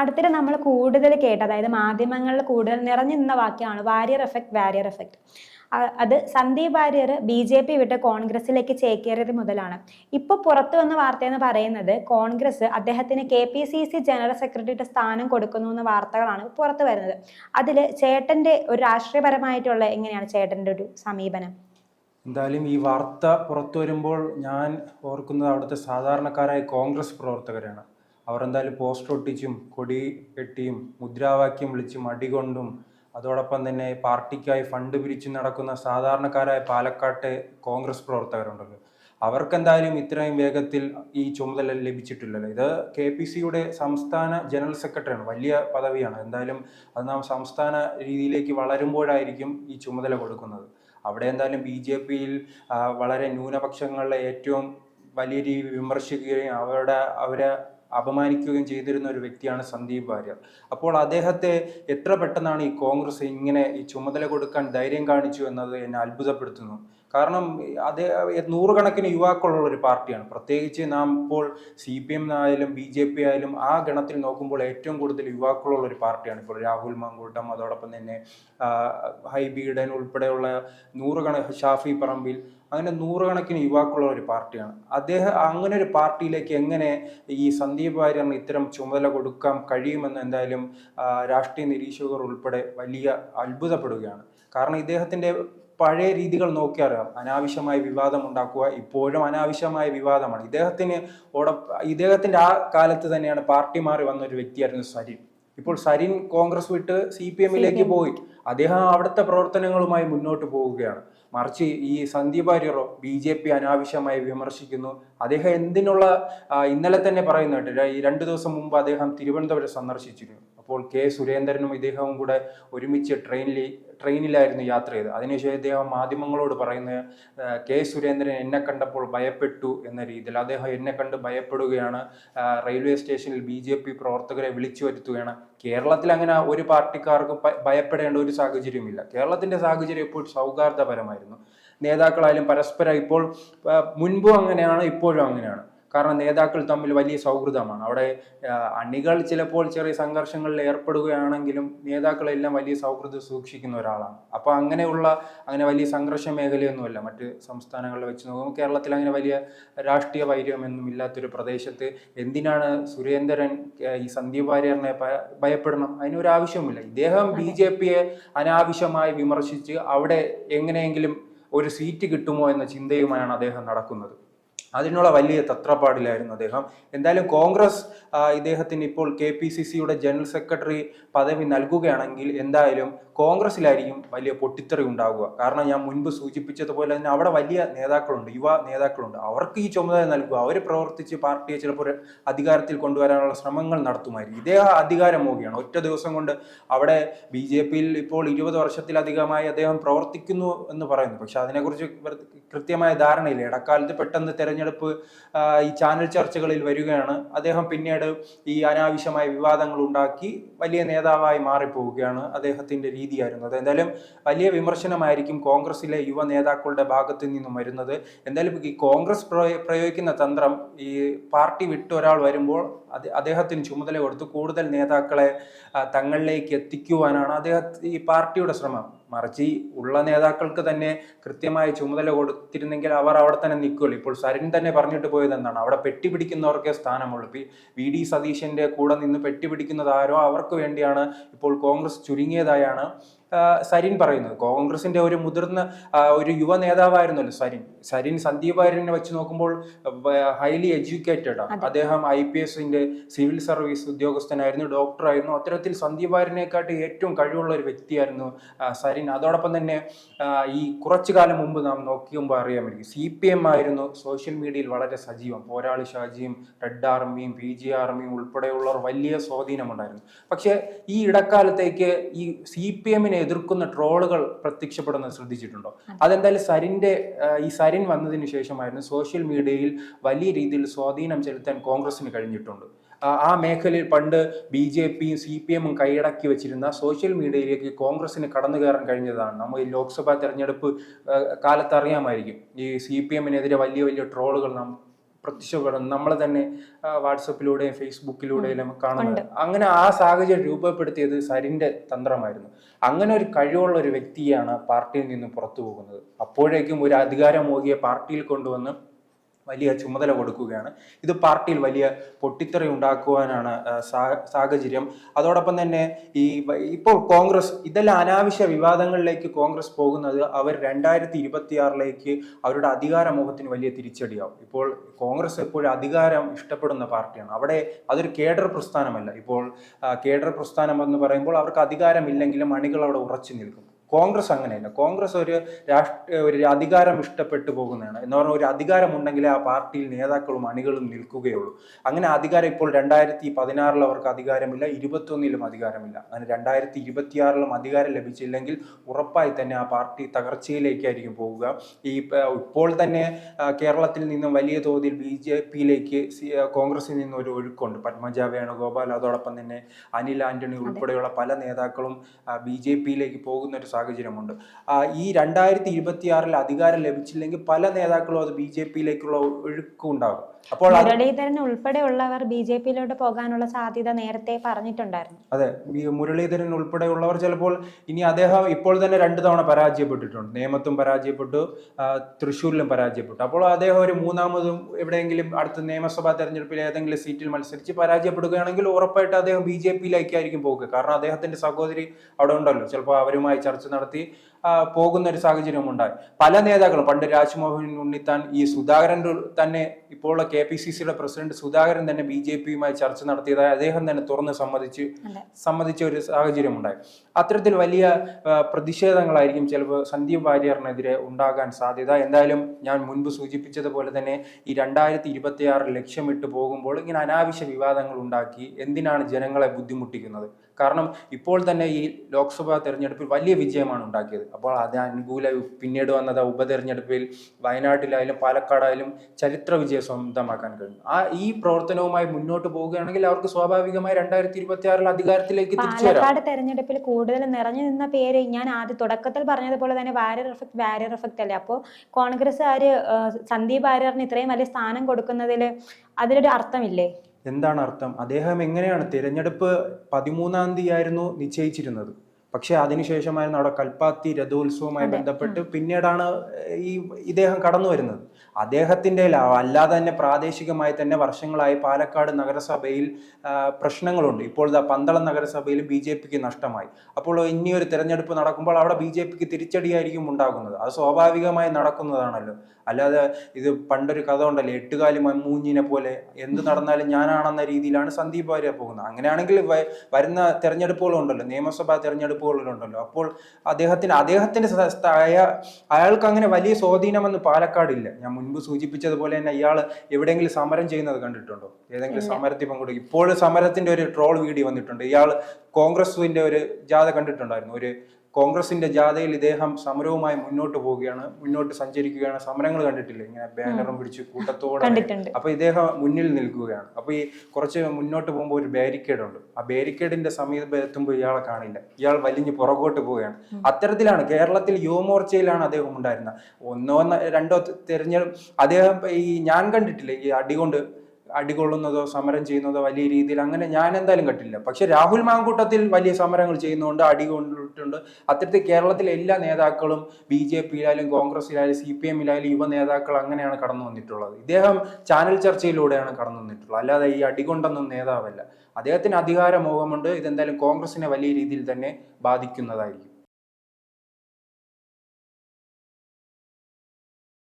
അടുത്തിടെ നമ്മൾ കൂടുതൽ കേട്ട അതായത് മാധ്യമങ്ങളിൽ കൂടുതൽ നിറഞ്ഞു നിന്ന വാക്യമാണ് വാരിയർ എഫക്ട് വാരിയർ എഫക്ട് അത് Sandeep Warrier B J P വിട്ട് കോൺഗ്രസിലേക്ക് ചേക്കേറിയത് മുതലാണ്. ഇപ്പൊ പുറത്തു വന്ന വാർത്ത എന്ന് പറയുന്നത് കോൺഗ്രസ് അദ്ദേഹത്തിന് K P C C general സെക്രട്ടറിയുടെ സ്ഥാനം കൊടുക്കുന്നു എന്ന വാർത്തകളാണ് പുറത്തു വരുന്നത്. അതിൽ ചേട്ടന്റെ ഒരു രാഷ്ട്രീയപരമായിട്ടുള്ള എങ്ങനെയാണ് ചേട്ടന്റെ ഒരു സമീപനം? എന്തായാലും ഈ വാർത്ത പുറത്തു വരുമ്പോൾ ഞാൻ ഓർക്കുന്നത് അവിടുത്തെ സാധാരണക്കാരായ കോൺഗ്രസ് പ്രവർത്തകരാണ്. അവർ എന്തായാലും പോസ്റ്റർ ഒട്ടിച്ചും കൊടി കെട്ടിയും മുദ്രാവാക്യം വിളിച്ചും അടികൊണ്ടും അതോടൊപ്പം തന്നെ പാർട്ടിക്കായി ഫണ്ട് പിരിച്ചു നടക്കുന്ന സാധാരണക്കാരായ പാലക്കാട്ടെ കോൺഗ്രസ് പ്രവർത്തകരുണ്ടല്ലോ. അവർക്കെന്തായാലും ഇത്രയും വേഗത്തിൽ ഈ ചുമതല ലഭിച്ചിട്ടില്ലല്ലോ. ഇത് കെ പി സിയുടെ സംസ്ഥാന ജനറൽ സെക്രട്ടറിയാണ് വലിയ പദവിയാണ്. എന്തായാലും അത് നാം സംസ്ഥാന രീതിയിലേക്ക് വളരുമ്പോഴായിരിക്കും ഈ ചുമതല കൊടുക്കുന്നത്. അവിടെ എന്തായാലും ബി ജെ പിയിൽ വളരെ ന്യൂനപക്ഷങ്ങളിലെ ഏറ്റവും വലിയ രീതിയിൽ വിമർശിക്കുകയും അവരുടെ അവരെ അപമാനിക്കുകയും ചെയ്തിരുന്ന ഒരു വ്യക്തിയാണ് സന്ദീപ് വാര്യർ. അപ്പോൾ അദ്ദേഹത്തെ എത്ര പെട്ടെന്നാണ് ഈ കോൺഗ്രസ് ഇങ്ങനെ ഈ ചുമതല കൊടുക്കാൻ ധൈര്യം കാണിച്ചു എന്നത് എന്നെ അത്ഭുതപ്പെടുത്തുന്നു. കാരണം അത് നൂറുകണക്കിന് യുവാക്കളുള്ള ഒരു പാർട്ടിയാണ്. പ്രത്യേകിച്ച് നാം ഇപ്പോൾ സി പി എം ആയാലും ബി ജെ പി ആയാലും ആ ഗണത്തിൽ നോക്കുമ്പോൾ ഏറ്റവും കൂടുതൽ യുവാക്കളുള്ള ഒരു പാർട്ടിയാണ് ഇപ്പോൾ രാഹുൽ മങ്കൂട്ടം അതോടൊപ്പം തന്നെ ഹൈബീഡൻ ഉൾപ്പെടെയുള്ള നൂറുകണ ഷാഫി പറമ്പിൽ അങ്ങനെ നൂറുകണക്കിന് യുവാക്കളുള്ള ഒരു പാർട്ടിയാണ്. അദ്ദേഹം അങ്ങനെ ഒരു പാർട്ടിയിലേക്ക് എങ്ങനെ ഈ സന്ദീപ് വാര്യറിന് ഇത്തരം ചുമതല കൊടുക്കാൻ കഴിയുമെന്ന് എന്തായാലും രാഷ്ട്രീയ നിരീക്ഷകർ ഉൾപ്പെടെ വലിയ അത്ഭുതപ്പെടുകയാണ്. കാരണം ഇദ്ദേഹത്തിന്റെ പഴയ രീതികൾ നോക്കിയറിയാം. അനാവശ്യമായ വിവാദം ഉണ്ടാക്കുക ഇപ്പോഴും അനാവശ്യമായ വിവാദമാണ്. ഇദ്ദേഹത്തിന് ഓട ഇദ്ദേഹത്തിന്റെ ആ കാലത്ത് തന്നെയാണ് പാർട്ടി മാറി വന്ന ഒരു വ്യക്തിയായിരുന്നു സരിൻ. ഇപ്പോൾ സരിൻ കോൺഗ്രസ് വിട്ട് സി പി എമ്മിലേക്ക് പോയി. അദ്ദേഹം അവിടുത്തെ പ്രവർത്തനങ്ങളുമായി മുന്നോട്ട് പോവുകയാണ്. മറിച്ച് ഈ സന്ദീപ് വാര്യറോ ബി ജെ പി അനാവശ്യമായി വിമർശിക്കുന്നു. അദ്ദേഹം എന്തിനുള്ള ഇന്നലെ തന്നെ പറയുന്നുണ്ട്. ഈ രണ്ടു ദിവസം മുമ്പ് അദ്ദേഹം തിരുവനന്തപുരം സന്ദർശിച്ചിരുന്നു. അപ്പോൾ കെ സുരേന്ദ്രനും ഇദ്ദേഹവും കൂടെ ഒരുമിച്ച് ട്രെയിനിൽ ട്രെയിനിലായിരുന്നു യാത്ര ചെയ്തത്. അതിനുശേഷം ഇദ്ദേഹം മാധ്യമങ്ങളോട് പറയുന്നത് കെ സുരേന്ദ്രൻ എന്നെ കണ്ടപ്പോൾ ഭയപ്പെട്ടു എന്ന രീതിയിൽ. അദ്ദേഹം എന്നെ കണ്ട് ഭയപ്പെടുകയാണ്. റെയിൽവേ സ്റ്റേഷനിൽ ബി ജെ പി പ്രവർത്തകരെ വിളിച്ചു വരുത്തുകയാണ്. കേരളത്തിൽ അങ്ങനെ ഒരു പാർട്ടിക്കാർക്ക് ഭയപ്പെടേണ്ട ഒരു സാഹചര്യമില്ല. കേരളത്തിന്റെ സാഹചര്യം ഇപ്പോൾ സൗഹാർദ്ദപരമായിരുന്നു. നേതാക്കളായാലും പരസ്പരം ഇപ്പോൾ മുൻപും അങ്ങനെയാണ് ഇപ്പോഴും അങ്ങനെയാണ്. കാരണം നേതാക്കൾ തമ്മിൽ വലിയ സൗഹൃദമാണ്. അവിടെ അണികൾ ചിലപ്പോൾ ചെറിയ സംഘർഷങ്ങളിൽ ഏർപ്പെടുകയാണെങ്കിലും നേതാക്കളെല്ലാം വലിയ സൗഹൃദം സൂക്ഷിക്കുന്ന ഒരാളാണ്. അപ്പോൾ അങ്ങനെയുള്ള അങ്ങനെ വലിയ സംഘർഷ മേഖലയൊന്നുമല്ല. മറ്റ് സംസ്ഥാനങ്ങളിൽ വെച്ച് നോക്കുമ്പോൾ കേരളത്തിൽ അങ്ങനെ വലിയ രാഷ്ട്രീയ വൈര്യമൊന്നും ഇല്ലാത്തൊരു പ്രദേശത്ത് എന്തിനാണ് സുരേന്ദ്രൻ ഈ സന്ദീപ് വാര്യറിനെ ഭയ- ഭയപ്പെടണം? അതിനൊരു ആവശ്യവുമില്ല ഇദ്ദേഹം ബി ജെ പിയെ അനാവശ്യമായി വിമർശിച്ച് അവിടെ എങ്ങനെയെങ്കിലും ഒരു സീറ്റ് കിട്ടുമോ എന്ന ചിന്തയുമായാണ് അദ്ദേഹം നടക്കുന്നത്. അതിനുള്ള വലിയ തത്രപ്പാടിലായിരുന്നു അദ്ദേഹം. എന്തായാലും കോൺഗ്രസ് ഇദ്ദേഹത്തിന് ഇപ്പോൾ കെ പി സി സിയുടെ ജനറൽ സെക്രട്ടറി പദവി നൽകുകയാണെങ്കിൽ എന്തായാലും കോൺഗ്രസിലായിരിക്കും വലിയ പൊട്ടിത്തെറി ഉണ്ടാവുക. കാരണം ഞാൻ മുൻപ് സൂചിപ്പിച്ചതുപോലെ തന്നെ അവിടെ വലിയ നേതാക്കളുണ്ട് യുവ നേതാക്കളുണ്ട്. അവർക്ക് ഈ ചുമതല നൽകുക അവർ പ്രവർത്തിച്ച് പാർട്ടിയെ ചിലപ്പോൾ അധികാരത്തിൽ കൊണ്ടുവരാനുള്ള ശ്രമങ്ങൾ നടത്തുമായിരിക്കും. ഇദ്ദേഹം അധികാരം മോഹിയാണ് ഒറ്റ ദിവസം കൊണ്ട് അവിടെ ബി ജെ പിയിൽ ഇപ്പോൾ ഇരുപത് വർഷത്തിലധികമായി അദ്ദേഹം പ്രവർത്തിക്കുന്നു എന്ന് പറയുന്നു. പക്ഷെ അതിനെക്കുറിച്ച് കൃത്യമായ ധാരണയില്ല. ഇടക്കാലത്ത് പെട്ടെന്ന് തെരഞ്ഞെടുപ്പ് ആ, ഈ ചാനൽ ചർച്ചകളിൽ വരികയാണ്. അദ്ദേഹം പിന്നീട് ഈ അനാവശ്യമായ വിവാദങ്ങൾ ഉണ്ടാക്കി വലിയ നേതാവായി മാറിപ്പോവുകയാണ് അദ്ദേഹത്തിന്റെ രീതിയായിരുന്നത്. എന്തായാലും വലിയ വിമർശനമായിരിക്കും കോൺഗ്രസിലെ യുവ നേതാക്കളുടെ ഭാഗത്ത് നിന്നും വരുന്നത്. എന്തായാലും ഈ കോൺഗ്രസ് പ്രയോ- പ്രയോഗിക്കുന്ന തന്ത്രം ഈ പാർട്ടി വിട്ട് ഒരാൾ വരുമ്പോൾ അദ്ദേഹത്തിന് ചുമതല കൊടുത്ത് കൂടുതൽ നേതാക്കളെ തങ്ങളിലേക്ക് എത്തിക്കുവാനാണ് അദ്ദേഹം ഈ പാർട്ടിയുടെ ശ്രമം. മറിച്ച് ഉള്ള നേതാക്കൾക്ക് തന്നെ കൃത്യമായ ചുമതല കൊടുത്തിരുന്നെങ്കിൽ അവർ അവിടെ തന്നെ നിൽക്കുള്ളൂ ഇപ്പോൾ സരിൻ തന്നെ പറഞ്ഞിട്ട് പോയത് എന്താണ്? അവിടെ പെട്ടി പിടിക്കുന്നവർക്കേ സ്ഥാനമുള്ളൂ. ഇപ്പൊ വി ഡി സതീശന്റെ കൂടെ നിന്ന് പെട്ടി പിടിക്കുന്നത് ആരോ അവർക്ക് വേണ്ടിയാണ് ഇപ്പോൾ കോൺഗ്രസ് ചുരുങ്ങിയതായാണ് സരിൻ പറയുന്നത്. കോൺഗ്രസിന്റെ ഒരു മുതിർന്ന ഒരു യുവ നേതാവായിരുന്നല്ലോ സരിൻ. സരിൻ സന്ദീപ് വാര്യനെ വെച്ച് നോക്കുമ്പോൾ ഹൈലി എഡ്യൂക്കേറ്റഡ് ആണ്. അദ്ദേഹം ഐ പി എസിന്റെ സിവിൽ സർവീസ് ഉദ്യോഗസ്ഥനായിരുന്നു ഡോക്ടറായിരുന്നു. അത്തരത്തിൽ സന്ദീപ് വാര്യനെക്കാട്ടി ഏറ്റവും കഴിവുള്ള ഒരു വ്യക്തിയായിരുന്നു സരിൻ. അതോടൊപ്പം തന്നെ ഈ കുറച്ചു കാലം മുമ്പ് നാം നോക്കിയുമ്പോൾ അറിയാൻ പറ്റും. സി പി എം ആയിരുന്നു സോഷ്യൽ മീഡിയയിൽ വളരെ സജീവം. പോരാളി ഷാജിയും റെഡ് ആർമിയും പി ജി ആർമിയും ഉൾപ്പെടെയുള്ളവർ വലിയ സ്വാധീനമുണ്ടായിരുന്നു. പക്ഷേ ഈ ഇടക്കാലത്തേക്ക് ഈ സി പി എമ്മിനെ എതിർക്കുന്ന ട്രോളുകൾ പ്രത്യക്ഷപ്പെടുന്നത് ശ്രദ്ധിച്ചിട്ടുണ്ടോ? അതെന്തായാലും സരിന്റെ ഈ സരിൻ വന്നതിന് ശേഷമായിരുന്നു സോഷ്യൽ മീഡിയയിൽ വലിയ രീതിയിൽ സ്വാധീനം ചെലുത്താൻ കോൺഗ്രസിന് കഴിഞ്ഞിട്ടുണ്ട്. ആ മേഖലയിൽ പണ്ട് ബി ജെ പിയും സി പി എമ്മും കൈയടക്കി വെച്ചിരുന്ന സോഷ്യൽ മീഡിയയിലേക്ക് കോൺഗ്രസിന് കടന്നു കയറാൻ കഴിഞ്ഞതാണ്. നമ്മൾ ഈ ലോക്സഭാ തെരഞ്ഞെടുപ്പ് കാലത്തറിയാമായിരിക്കും കാലത്ത് അറിയാമായിരിക്കും ഈ സി പി എമ്മിനെതിരെ വലിയ വലിയ ട്രോളുകൾ നാം പ്രത്യക്ഷപ്പെടുന്നത് നമ്മളെ തന്നെ വാട്സപ്പിലൂടെയും ഫേസ്ബുക്കിലൂടെയും കാണുന്നത്. അങ്ങനെ ആ സാഹചര്യം രൂപപ്പെടുത്തിയത് സരിന്റെ തന്ത്രമായിരുന്നു. അങ്ങനെ ഒരു കഴിവുള്ള ഒരു വ്യക്തിയാണ് പാർട്ടിയിൽ നിന്ന് പുറത്തു പോകുന്നത്. അപ്പോഴേക്കും ഒരു അധികാരമോഹിയെ പാർട്ടിയിൽ കൊണ്ടുവന്ന് വലിയ ചുമതല കൊടുക്കുകയാണ്. ഇത് പാർട്ടിയിൽ വലിയ പൊട്ടിത്തെറി ഉണ്ടാക്കുവാനാണ് സാഹചര്യം. അതോടൊപ്പം തന്നെ ഈ ഇപ്പോൾ കോൺഗ്രസ് ഇതെല്ലാം അനാവശ്യ വിവാദങ്ങളിലേക്ക് കോൺഗ്രസ് പോകുന്നത് അവർ രണ്ടായിരത്തി ഇരുപത്തിയാറിലേക്ക് അവരുടെ അധികാരമോഹത്തിന് വലിയ തിരിച്ചടിയാവും. ഇപ്പോൾ കോൺഗ്രസ് എപ്പോഴും അധികാരം ഇഷ്ടപ്പെടുന്ന പാർട്ടിയാണ്. അവിടെ അതൊരു കേഡർ പ്രസ്ഥാനമല്ല. ഇപ്പോൾ കേഡർ പ്രസ്ഥാനം എന്ന് പറയുമ്പോൾ അവർക്ക് അധികാരമില്ലെങ്കിലും അണികൾ അവിടെ ഉറച്ചു നിൽക്കും. കോൺഗ്രസ് അങ്ങനെയല്ല. കോൺഗ്രസ് ഒരു രാഷ്ട്രീയ ഒരു അധികാരം ഇഷ്ടപ്പെട്ടു പോകുന്നതാണ്. എന്ന് പറഞ്ഞാൽ ഒരു അധികാരം ഉണ്ടെങ്കിൽ ആ പാർട്ടിയിൽ നേതാക്കളും അണികളും നിൽക്കുകയുള്ളൂ. അങ്ങനെ അധികാരം ഇപ്പോൾ രണ്ടായിരത്തി പതിനാറിൽ അവർക്ക് അധികാരമില്ല ഇരുപത്തൊന്നിലും അധികാരമില്ല. അങ്ങനെ രണ്ടായിരത്തി ഇരുപത്തിയാറിലും അധികാരം ലഭിച്ചില്ലെങ്കിൽ ഉറപ്പായി തന്നെ ആ പാർട്ടി തകർച്ചയിലേക്കായിരിക്കും പോവുക. ഈ ഇപ്പോൾ തന്നെ കേരളത്തിൽ നിന്നും വലിയ തോതിൽ ബി ജെ പിയിലേക്ക് കോൺഗ്രസിൽ നിന്നും ഒരു ഒഴുക്കുണ്ട്. പത്മജ വേണുഗോപാൽ അതോടൊപ്പം തന്നെ അനിൽ ആന്റണി ഉൾപ്പെടെയുള്ള പല നേതാക്കളും ബി ജെ പിയിലേക്ക് പോകുന്ന ഒരു സാഹചര്യമുണ്ട്. ഈ രണ്ടായിരത്തി ഇരുപത്തിയാറിൽ അധികാരം ലഭിച്ചില്ലെങ്കിൽ പല നേതാക്കളും അത് ബി ജെ പിയിലേക്കുള്ള ഒഴുക്കുണ്ടാകും അപ്പോൾ മുരളീധരൻ ഉൾപ്പെടെയുള്ളവർ ബി ജെ പിയിലോട്ട് പോകാനുള്ള സാധ്യത നേരത്തെ പറഞ്ഞിട്ടുണ്ടായിരുന്നു. അതെ മുരളീധരൻ ഉൾപ്പെടെയുള്ളവർ ചിലപ്പോൾ ഇനി അദ്ദേഹം ഇപ്പോൾ തന്നെ രണ്ടു തവണ പരാജയപ്പെട്ടിട്ടുണ്ട്. നേമത്തും പരാജയപ്പെട്ടു തൃശ്ശൂരിലും പരാജയപ്പെട്ടു. അപ്പോൾ അദ്ദേഹം ഒരു മൂന്നാമതും എവിടെയെങ്കിലും അടുത്ത നിയമസഭാ തെരഞ്ഞെടുപ്പിൽ ഏതെങ്കിലും സീറ്റിൽ മത്സരിച്ച് പരാജയപ്പെടുകയാണെങ്കിൽ ഉറപ്പായിട്ട് അദ്ദേഹം ബി ജെ പിയിലേക്കായിരിക്കും പോകുക കാരണം അദ്ദേഹത്തിന്റെ സഹോദരി അവിടെ ഉണ്ടല്ലോ. ചിലപ്പോൾ അവരുമായി ചർച്ച നടത്തി പോകുന്ന ഒരു സാഹചര്യം ഉണ്ടായി. പല നേതാക്കളും പണ്ട് രാജ്മോഹൻ ഉണ്ണിത്താൻ ഈ സുധാകരൻ തന്നെ ഇപ്പോൾ കെ പി സി സിയുടെ പ്രസിഡന്റ് സുധാകരൻ തന്നെ ബി ജെ പിയുമായി ചർച്ച നടത്തിയതായി അദ്ദേഹം തന്നെ തുറന്ന് സമ്മതിച്ച് സമ്മതിച്ച ഒരു സാഹചര്യം ഉണ്ടായി അത്തരത്തിൽ വലിയ പ്രതിഷേധങ്ങളായിരിക്കും ചിലപ്പോൾ സന്ദീപ് വാര്യറിനെതിരെ ഉണ്ടാകാൻ സാധ്യത. എന്തായാലും ഞാൻ മുൻപ് സൂചിപ്പിച്ചതുപോലെ തന്നെ ഈ രണ്ടായിരത്തി ഇരുപത്തിയാറ് ലക്ഷ്യമിട്ട് പോകുമ്പോൾ ഇങ്ങനെ അനാവശ്യ വിവാദങ്ങൾ ഉണ്ടാക്കി എന്തിനാണ് ജനങ്ങളെ ബുദ്ധിമുട്ടിക്കുന്നത്? കാരണം ഇപ്പോൾ തന്നെ ഈ ലോക്സഭാ തെരഞ്ഞെടുപ്പിൽ വലിയ വിജയമാണ് ഉണ്ടാക്കിയത്. അപ്പോൾ അത് അനുകൂല പിന്നീട് വന്നത് ഉപതെരഞ്ഞെടുപ്പിൽ വയനാട്ടിലായാലും പാലക്കാടായാലും ചരിത്ര വിജയം സ്വന്തമാക്കാൻ കഴിഞ്ഞു. ആ ഈ പ്രവർത്തനവുമായി മുന്നോട്ട് പോവുകയാണെങ്കിൽ അവർക്ക് സ്വാഭാവികമായി രണ്ടായിരത്തി ഇരുപത്തി ആറിൽ അധികാരത്തിലേക്ക് പാലക്കാട് തെരഞ്ഞെടുപ്പിൽ കൂടുതൽ നിറഞ്ഞു നിന്ന പേര് ഞാൻ ആദ്യ തുടക്കത്തിൽ പറഞ്ഞതുപോലെ തന്നെ വാരിയർ എഫക്ട് വാരിയർ എഫക്ട് അല്ലേ? അപ്പോൾ കോൺഗ്രസ്സുകാർ സന്ദീപ് വാര്യറിന് ഇത്രയും വലിയ സ്ഥാനം കൊടുക്കുന്നതിൽ അതിലൊരു അർത്ഥമില്ലേ? എന്താണ് അർത്ഥം? അദ്ദേഹം എങ്ങനെയാണ് തിരഞ്ഞെടുപ്പ് പതിമൂന്നാം തീയതി ആയിരുന്നു നിശ്ചയിച്ചിരുന്നത്. പക്ഷെ അതിനുശേഷമായിരുന്നു അവിടെ കൽപ്പാത്തി രഥോത്സവവുമായി ബന്ധപ്പെട്ട് പിന്നീടാണ് ഈ ഇദ്ദേഹം കടന്നു വരുന്നത്. അദ്ദേഹത്തിന്റെ അല്ലാതെ തന്നെ പ്രാദേശികമായി തന്നെ വർഷങ്ങളായി പാലക്കാട് നഗരസഭയിൽ പ്രശ്നങ്ങളുണ്ട്. ഇപ്പോൾ പന്തളം നഗരസഭയിൽ ബി ജെ പിക്ക് നഷ്ടമായി. അപ്പോൾ ഇനിയൊരു തിരഞ്ഞെടുപ്പ് നടക്കുമ്പോൾ അവിടെ ബി ജെ പിക്ക് തിരിച്ചടിയായിരിക്കും ഉണ്ടാകുന്നത്. അത് സ്വാഭാവികമായി നടക്കുന്നതാണല്ലോ. അല്ലാതെ ഇത് പണ്ടൊരു കഥ ഉണ്ടല്ലോ എട്ടുകാലി മമ്മൂഞ്ഞിനെ പോലെ. എന്ത് നടന്നാലും ഞാനാണെന്ന രീതിയിലാണ് സന്ദീപ് വാര്യ പോകുന്നത്. അങ്ങനെയാണെങ്കിൽ വരുന്ന തെരഞ്ഞെടുപ്പുകളുണ്ടല്ലോ നിയമസഭാ തെരഞ്ഞെടുപ്പുകളിലുണ്ടല്ലോ അപ്പോൾ അദ്ദേഹത്തിന് അദ്ദേഹത്തിന്റെ അയാൾക്ക് അങ്ങനെ വലിയ സ്വാധീനമെന്ന് പാലക്കാടില്ല. ഞാൻ മുൻപ് സൂചിപ്പിച്ചതുപോലെ തന്നെ ഇയാൾ എവിടെയെങ്കിലും സമരം ചെയ്യുന്നത് കണ്ടിട്ടുണ്ടോ? ഏതെങ്കിലും സമരത്തിൽ പങ്കെടുക്കും. ഇപ്പോൾ സമരത്തിന്റെ ഒരു ട്രോൾ വീഡിയോ വന്നിട്ടുണ്ട്. ഇയാൾ കോൺഗ്രസിന്റെ ഒരു ജാഥ കണ്ടിട്ടുണ്ടായിരുന്നു. ഒരു കോൺഗ്രസിന്റെ ജാഥയിൽ ഇദ്ദേഹം സമരവുമായി മുന്നോട്ട് പോവുകയാണ് മുന്നോട്ട് സഞ്ചരിക്കുകയാണ്. സമരങ്ങൾ കണ്ടിട്ടില്ലേ? ഇങ്ങനെ ബാനറും പിടിച്ച് കൂട്ടത്തോടെ അപ്പൊ ഇദ്ദേഹം മുന്നിൽ നിൽക്കുകയാണ്. അപ്പൊ ഈ കുറച്ച് മുന്നോട്ട് പോകുമ്പോൾ ഒരു ബാരിക്കേഡ് ഉണ്ട് ആ ബാരിക്കേഡിന്റെ സമീപം എത്തുമ്പോൾ ഇയാളെ കാണില്ല. ഇയാൾ വലിഞ്ഞ് പുറകോട്ട് പോവുകയാണ്. അത്തരത്തിലാണ് കേരളത്തിൽ യുവമോർച്ചയിലാണ് അദ്ദേഹം ഉണ്ടായിരുന്നത്. ഒന്നോ രണ്ടോ തെരഞ്ഞെടുപ്പ് അദ്ദേഹം ഈ ഞാൻ കണ്ടിട്ടില്ല ഈ അടികൊണ്ട് അടികൊള്ളുന്നതോ സമരം ചെയ്യുന്നതോ വലിയ രീതിയിൽ അങ്ങനെ ഞാൻ എന്തായാലും കണ്ടില്ല പക്ഷെ രാഹുൽ മാങ്കൂട്ടത്തിൽ വലിയ സമരങ്ങൾ ചെയ്യുന്നുണ്ട് അടികൊണ്ടിട്ടുണ്ട്. അത്തരത്തിൽ കേരളത്തിലെ എല്ലാ നേതാക്കളും ബി ജെ പിയിലായാലും കോൺഗ്രസിലായാലും സി പി എമ്മിലായാലും യുവ നേതാക്കൾ അങ്ങനെയാണ് കടന്നു വന്നിട്ടുള്ളത്. ഇദ്ദേഹം ചാനൽ ചർച്ചയിലൂടെയാണ് കടന്നു വന്നിട്ടുള്ളത്. അല്ലാതെ ഈ അടികൊണ്ടൊന്നും നേതാവല്ല. അദ്ദേഹത്തിന് അധികാരമോഹമുണ്ട്. ഇതെന്തായാലും കോൺഗ്രസിനെ വലിയ രീതിയിൽ തന്നെ ബാധിക്കുന്നതായിരിക്കും.